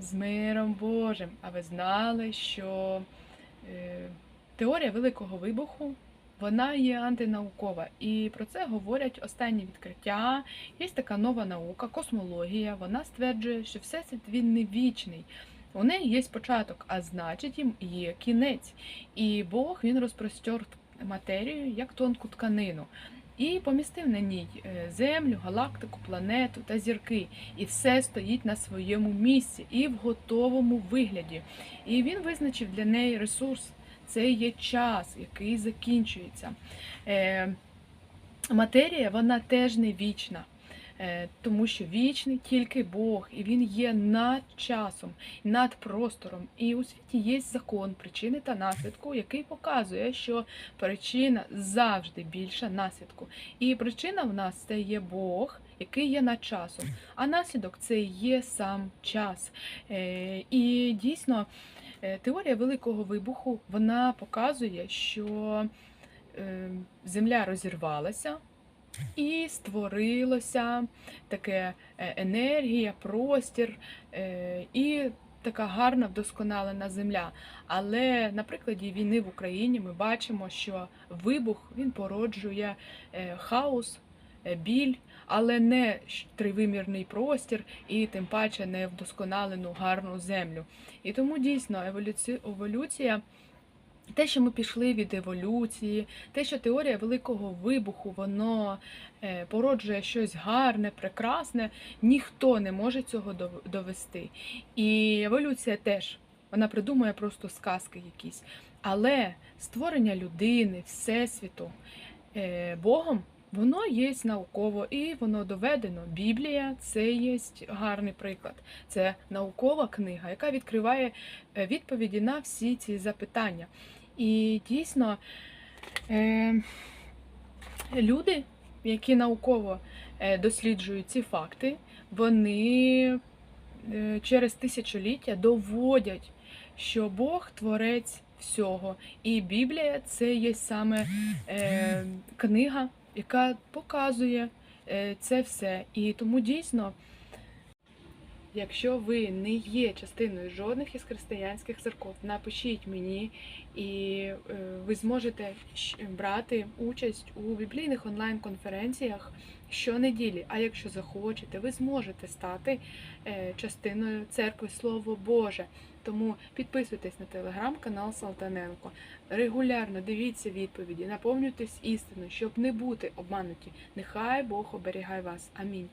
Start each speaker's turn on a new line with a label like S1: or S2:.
S1: З миром Божим. А ви знали, що е, теорія Великого вибуху вона є антинаукова. І про це говорять останні відкриття. Є така нова наука, космологія. Вона стверджує, що всесвіт він не вічний. У неї є початок, а значить їм є кінець. І Бог він розпростер матерію як тонку тканину. І помістив на ній е, землю, галактику, планету та зірки. І все стоїть на своєму місці і в готовому вигляді. І він визначив для неї ресурс. Це є час, який закінчується. Е, матерія вона теж не вічна. Е, Тому що вічний тільки Бог, і він є над часом, над простором. І у світі є закон причини та наслідку, який показує, що причина завжди більша наслідку. І причина в нас це є Бог, який є над часом, а наслідок це є сам час. Е, І дійсно е, теорія Великого вибуху вона показує, що Земля розірвалася. І створилося таке е, енергія, простір е, і така гарна вдосконалена земля. Але на прикладі війни в Україні ми бачимо, що вибух він породжує е, хаос, біль, але не тривимірний простір і тим паче не вдосконалену гарну землю. І тому дійсно еволюці... еволюція. Те, що ми пішли від еволюції, те, що теорія великого вибуху, воно е, породжує щось гарне, прекрасне, ніхто не може цього довести. І еволюція теж вона придумує просто сказки якісь. Але створення людини, всесвіту е, Богом, воно є науково і воно доведено. Біблія це є гарний приклад. Це наукова книга, яка відкриває е, відповіді на всі ці запитання. І дійсно е, люди, які науково е, досліджують ці факти, вони через тисячоліття доводять, що Бог творець всього. І Біблія це є саме книга, яка показує е, це все. І тому дійсно. Якщо ви не є частиною жодних із християнських церков, напишіть мені, і е, ви зможете брати участь у біблійних онлайн-конференціях щонеділі. А якщо захочете, ви зможете стати е, частиною церкви Слово Боже. Тому підписуйтесь на телеграм-канал Салтаненко. Регулярно дивіться відповіді, наповнюйтесь істиною, щоб не бути обмануті. Нехай Бог оберігає вас. Амінь.